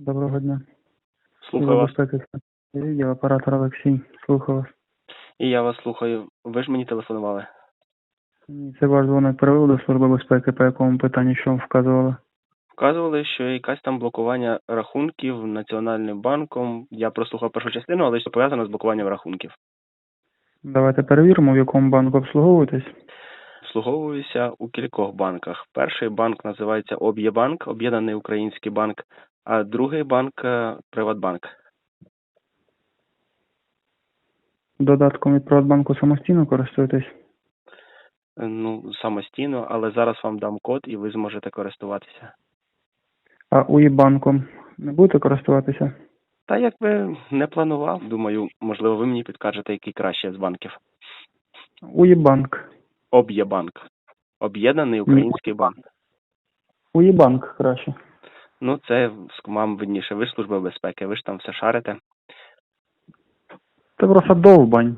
Доброго дня. Слухаю вас. Я оператор Олексій. Слухаю вас. І я вас слухаю. Ви ж мені телефонували. Ні, Це ваш дзвоник привели до Служби безпеки, по якому питанню що вам вказували? Вказували, що якась там блокування рахунків Національним банком. Я прослухав першу частину, але що пов'язано з блокуванням рахунків. Давайте перевіримо, в якому банку обслуговуєтесь. Обслуговуюся у кількох банках. Перший банк називається Об'єбанк, Об'єднаний Український банк, а другий банк е, Приватбанк. Додатком від Приватбанку самостійно користуєтесь? Е, Ну, самостійно, але зараз вам дам код і ви зможете користуватися. А УІ-банком не будете користуватися? Та як би не планував, думаю, можливо, ви мені підкажете, який краще з банків. УІ-банк. Об'єбанк. Об'єднаний Український банк. УІ-банк краще. Ну, це вам видніше. Ви ж служба безпеки, ви ж там все шарите. Це просто довбань.